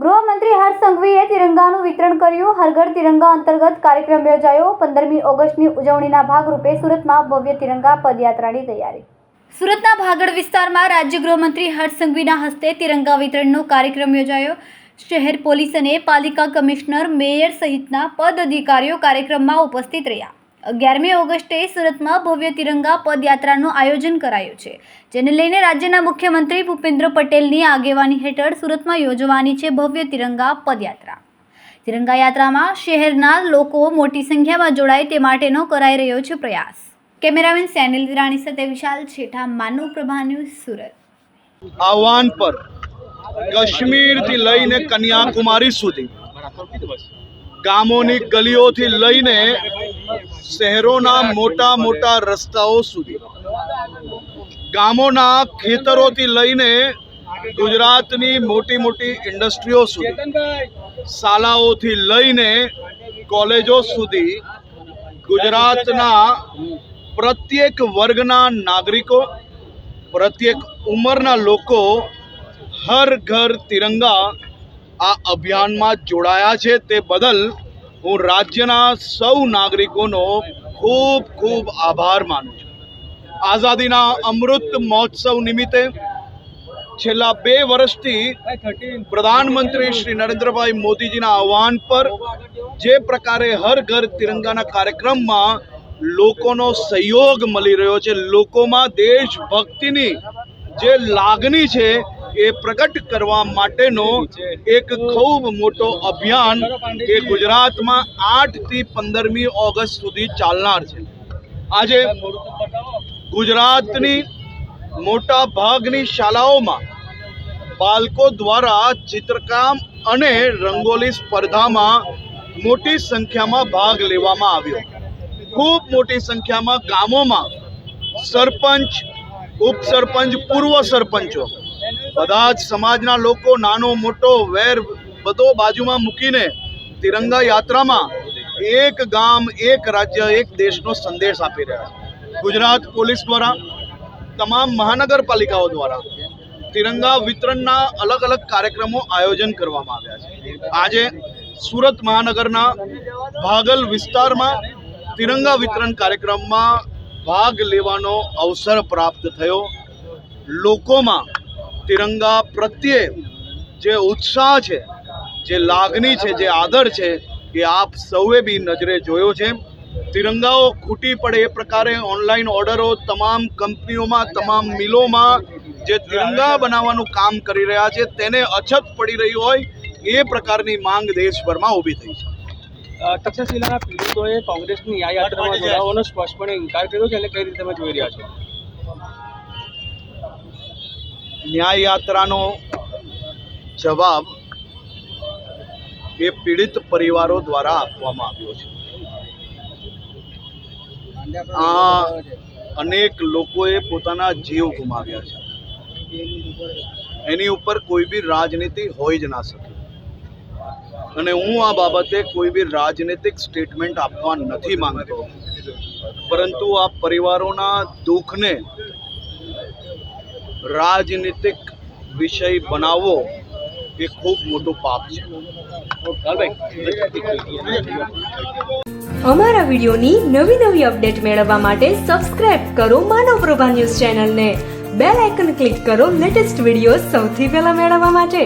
ગૃહમંત્રી હર્ષ સંઘવીએ તિરંગાનું વિતરણ કર્યું. હરઘર તિરંગા અંતર્ગત કાર્યક્રમ યોજાયો. પંદરમી ઓગસ્ટની ઉજવણીના ભાગરૂપે સુરતમાં ભવ્ય તિરંગા પદયાત્રાની તૈયારી. સુરતના ભાગડ વિસ્તારમાં રાજ્ય ગૃહમંત્રી હર્ષ સંઘવીના હસ્તે તિરંગા વિતરણનો કાર્યક્રમ યોજાયો. શહેર પોલીસ અને પાલિકા કમિશનર મેયર સહિતના પદ અધિકારીઓ કાર્યક્રમમાં ઉપસ્થિત રહ્યા. અગિયારમી ઓગસ્ટે સુરતમાં ભવ્ય તિરંગા પદયાત્રાનું આયોજન કરાયું છે, જેને લઈને રાજ્યના મુખ્યમંત્રી ભૂપેન્દ્ર પટેલની આગેવાની હેઠળ સુરતમાં યોજવાની છે ભવ્ય તિરંગા પદયાત્રા. તિરંગા યાત્રામાં શહેરના લોકો મોટી સંખ્યામાં જોડાય તે માટેનો કરાઈ રહ્યો છે પ્રયાસ. કેમેરામેન સેનિલ રાણી સાથે વિશાલ છેઠા, માનવ પ્રભા સુરત. આહવાન પર કાશ્મીરથી લઈને કન્યાકુમારી સુધી ગામોની ગલીઓથી લઈને શહેરોના મોટા મોટા રસ્તાઓ સુધી. ગામોના ખેતરોથી લઈને ગુજરાતની મોટી મોટી ઇન્ડસ્ટ્રીઓ સુધી શાળાઓથી લઈને કોલેજો સુધી ગુજરાતના પ્રત્યેક વર્ગના નાગરિકો પ્રત્યેક ઉંમરના લોકો હર ઘર તિરંગા આ અભિયાનમાં જોડાયા છે. તે બદલ હું રાજ્યના સૌ નાગરિકોનો ખૂબ ખૂબ આભાર માનું છું. આઝાદીના અમૃત મહોત્સવ નિમિત્તે છેલ્લા બે વર્ષથી પ્રધાનમંત્રી શ્રી નરેન્દ્રભાઈ મોદીજીના આહવાન પર જે પ્રકારે હર ઘર તિરંગાના કાર્યક્રમમાં લોકોનો સહયોગ મળી રહ્યો છે, લોકોમાં દેશભક્તિની જે લાગણી છે એ પ્રગટ કરવા માટેનો એક ખૂબ મોટો અભિયાન એ ગુજરાતમાં આઠથી પંદરમી ઓગસ્ટ સુધી ચાલનાર છે. આજે ગુજરાતની મોટા ભાગની શાળાઓમાં બાળકો દ્વારા ચિત્રકામ અને રંગોલી સ્પર્ધામાં મોટી સંખ્યામાં ભાગ લેવામાં આવ્યો. ખૂબ મોટી સંખ્યામાં ગામોમાં સરપંચ, ઉપસરપંચ, પૂર્વ સરપંચો બધા જ સમાજના લોકો નાનો, મોટો, વેર બધો બાજુમાં મૂકીને તિરંગા યાત્રામાં એક ગામ, એક રાજ્ય, એક દેશનો સંદેશ આપી રહ્યા છે. ગુજરાત પોલીસ દ્વારા, તમામ મહાનગરપાલિકાઓ દ્વારા તિરંગા વિતરણના અલગ અલગ કાર્યક્રમો આયોજન કરવામાં આવ્યા છે. આજે સુરત મહાનગરના ભાગલ વિસ્તારમાં તિરંગા વિતરણ કાર્યક્રમમાં ભાગ લેવાનો અવસર પ્રાપ્ત થયો. લોકોમાં તિરંગા પ્રત્યે જે ઉત્સાહ છે જે લાગણી છે જે આદર છે એ આપ સૌએ બી નજરે જોયો છે. તિરંગાઓ ખૂટી પડે એ પ્રકારે ઓનલાઈન ઓર્ડરો તમામ કંપનીઓમાં તમામ મિલોમાં જે તિરંગા બનાવવાનું કામ કરી રહ્યા છે તેને અછત પડી રહી હોય એ પ્રકારની માંગ દેશભરમાં ઊભી થઈ છે. તક્ષશિલાના પીડિતોએ કોંગ્રેસની આ યાત્રામાં જોડાવાનો સ્પષ્ટપણે ઇનકાર કર્યો છે અને કઈ રીતે તમે જોઈ રહ્યા છો? ન્યાય યાત્રાનો જવાબ એ પીડિત પરિવારો દ્વારા આપવામાં આવ્યો છે. આ અનેક લોકોએ પોતાના જીવ ગુમાવ્યા છે. એની ઉપર કોઈ બી રાજનીતિ હોય જ ના શકે. અને હું આ બાબતે કોઈ બી રાજનીતિક સ્ટેટમેન્ટ આપવા નથી માંગતો. પરંતુ આ પરિવારોના દુઃખને રાજનીતિક વિષય બનાવવો એ ખૂબ મોટું પાપ છે. અમારા વિડીયોની નવી નવી અપડેટ મેળવવા માટે સબસ્ક્રાઇબ કરો માનવ પ્રભા ન્યૂઝ ચેનલને. બેલ આઇકન ક્લિક કરો લેટેસ્ટ વીડિયો સૌથી પહેલા મેળવવા માટે.